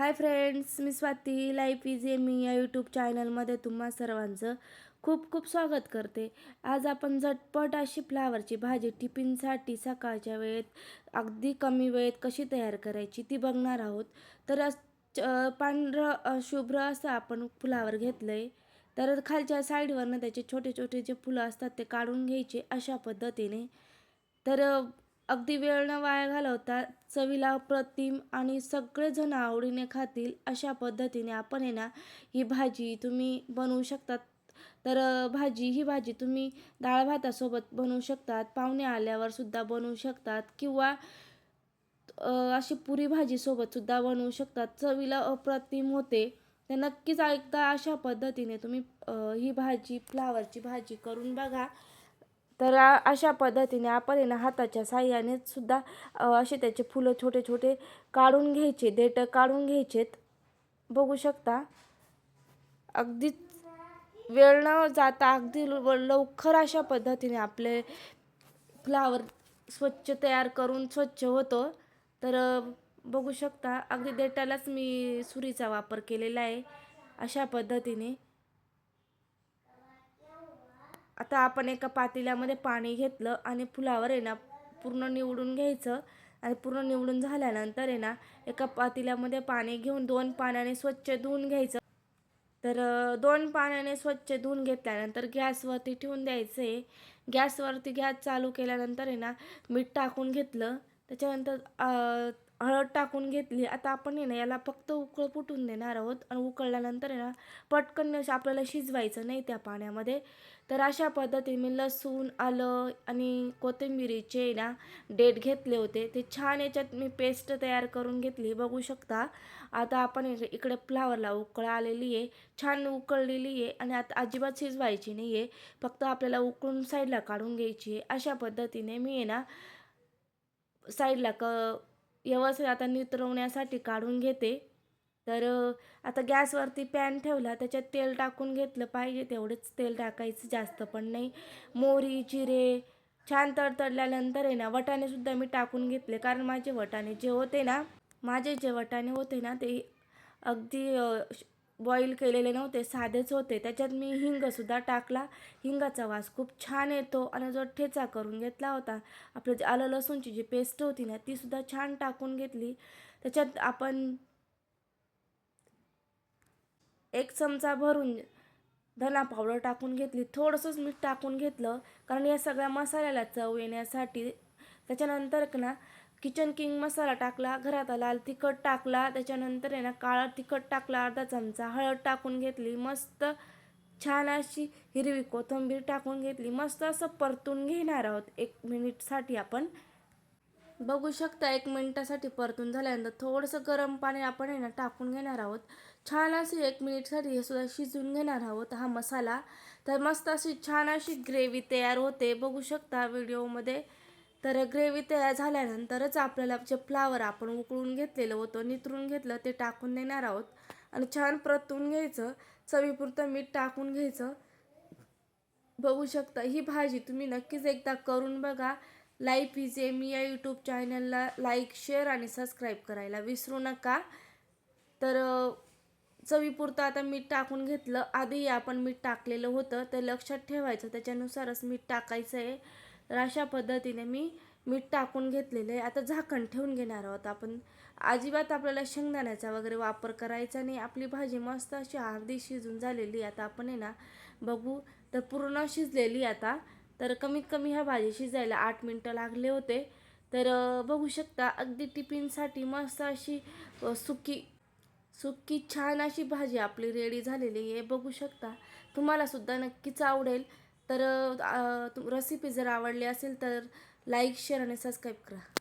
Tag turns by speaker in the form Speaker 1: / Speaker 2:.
Speaker 1: हाय friends मी Swati. Life easy मी या यूट्यूब चॅनलमध्ये तुम्हा सर्वांचं खूप खूप स्वागत करते. आज आपण झटपट अशी फ्लावरची भाजी टिफिनसाठी सकाळच्या वेळेत अगदी कमी वेळेत कशी तयार करायची ती बघणार आहोत. तर च- पांढरं शुभ्र असं आपण फुलावर घेतलं आहे तर खालच्या साईडवरनं त्याचे छोटे छोटे जे फुलं असतात ते काढून घ्यायचे अशा पद्धतीने. तर अगदी वेळ न वाया घालवता चवीला अप्रतिम आणि सगळेजण आवडीने खातील अशा पद्धतीने आपण आहे ना ही भाजी तुम्ही बनवू शकतात. तर भाजी ही भाजी तुम्ही डाळ भातासोबत बनवू शकतात पाहुणे आल्यावर सुद्धा बनवू शकतात किंवा अशी पुरी भाजीसोबत सुद्धा बनवू शकतात. चवीला अप्रतिम होते. तर नक्कीच एकदा अशा पद्धतीने तुम्ही ही भाजी फ्लावरची भाजी करून बघा. तर अशा पद्धतीने आपण आहे ना हाताच्या साह्याने सुद्धा असे त्याचे फुलं छोटे छोटे काढून घ्यायचे देठ काढून घ्यायचेत. बघू शकता. अगदी वेळ न जाता अगदी लव- लवकर अशा पद्धतीने आपले फ्लावर स्वच्छ तयार करून स्वच्छ होतो. तर बघू शकता अगदी देटालाच मी सुरीचा वापर केलेला आहे. अशा पद्धतीने. आता आपण एका पातेल्यामध्ये पाणी घेतलं आणि फुलावर आहे ना पूर्ण निवडून घ्यायचं. आणि पूर्ण निवडून झाल्यानंतर आहे ना एका पातेल्यामध्ये पाणी घेऊन दोन पाण्याने स्वच्छ धुवून घ्यायचं. तर दोन पाण्याने स्वच्छ धुवून घेतल्यानंतर गॅसवरती ठेवून द्यायचं. आहे गॅसवरती गॅस चालू केल्यानंतर आहे ना मीठ टाकून घेतलं. त्याच्यानंतर हळद टाकून घेतली. आता आपण आहे ना याला फक्त उकळ फुटून देणार आहोत. आणि उकळल्यानंतर आहे ना पटकन आपल्याला शिजवायचं नाही त्या पाण्यामध्ये. तर अशा पद्धतीने मी लसूण आलं आणि कोथिंबिरीचे आहे ना डेट घेतले होते. ते छान याच्यात मी पेस्ट तयार करून घेतली. बघू शकता. आता आपण इकडे फ्लावरला उकळ आलेली आहे. छान उकळलेली आहे आणि आता अजिबात शिजवायची नाही आहे. फक्त आपल्याला उकळून साईडला काढून घ्यायची आहे. अशा पद्धतीने मी आहे ना साईडला क व्यवस्थित आता नितरवण्यासाठी काढून घेते. तर आता गॅसवरती पॅन ठेवला त्याच्यात तेल टाकून घेतलं पाहिजे. तेवढंच तेल टाकायचं जास्त पण नाही. मोहरी जिरे छान तडतडल्यानंतर आहे ना वटाणेसुद्धा मी टाकून घेतले. कारण माझे वटाणे जे होते ना माझे जे वटाणे होते ना ते अगदी बॉईल केलेले नव्हते साधेच होते. त्याच्यात मी हिंगसुद्धा टाकला. हिंगाचा वास खूप छान येतो आणि जो ठेचा करून घेतला होता आपलं जे आलं लसूणची जी पेस्ट होती ना तीसुद्धा छान टाकून घेतली. त्याच्यात आपण एक चमचा भरून धना पावडर टाकून घेतली. थोडंसंच मीठ टाकून घेतलं कारण या सगळ्या मसाल्याला चव येण्यासाठी त्याच्यानंतर ना किचन किंग मसाला टाकला घरात लाल तिखट टाकला त्याच्यानंतर आहे ना काळा तिखट टाकला अर्धा चमचा हळद टाकून घेतली मस्त छान अशी हिरवी कोथिंबीर टाकून घेतली मस्त असं परतून घेणार आहोत. एक मिनिटसाठी आपण. बघू शकता एक मिनिटासाठी परतून झाल्यानंतर थोडंसं गरम पाणी आपण आहे ना टाकून घेणार आहोत. छान असे एक मिनिटसाठी हे सुद्धा शिजवून घेणार आहोत हा मसाला. तर मस्त अशी छान अशी ग्रेव्ही तयार होते. बघू शकता व्हिडिओमध्ये तर ग्रेव्ही तयार झाल्यानंतरच आपल्याला जे फ्लावर आपण उकळून घेतलेलं होतं नितरून घेतलं ते टाकून देणार आहोत. आणि छान परतून घ्यायचं चवीपुरतं मीठ टाकून घ्यायचं. बघू शकता ही भाजी तुम्ही नक्कीच एकदा करून बघा. लाईफ इज मी या यूट्यूब चॅनलला लाईक शेअर आणि सबस्क्राईब करायला विसरू नका. तर चवीपुरतं आता मीठ टाकून घेतलं. आधी आपण मीठ टाकलेलं होतं ते लक्षात ठेवायचं. त्याच्यानुसारच मीठ टाकायचं आहे तर अशा पद्धतीने मी मीठ टाकून घेतलेलं आहे. आता झाकण ठेवून घेणार आहोत आपण. अजिबात आपल्याला शेंगदाण्याचा वगैरे वापर करायचा नाही. आपली भाजी मस्त अशी अर्धी शिजून झालेली आता आपण आहे ना बघू. तर पूर्ण शिजलेली आता. तर कमीत कमी ह्या भाजी शिजायला आठ मिनटं लागले होते. तर बघू शकता अगदी टिफिनसाठी मस्त अशी सुकी सुकी छान अशी भाजी आपली रेडी झालेली आहे. बघू शकता. तुम्हालासुद्धा नक्कीच आवडेल. तर रेसिपी जर आवडली असेल तर लाईक शेअर आणि सबस्क्राईब करा.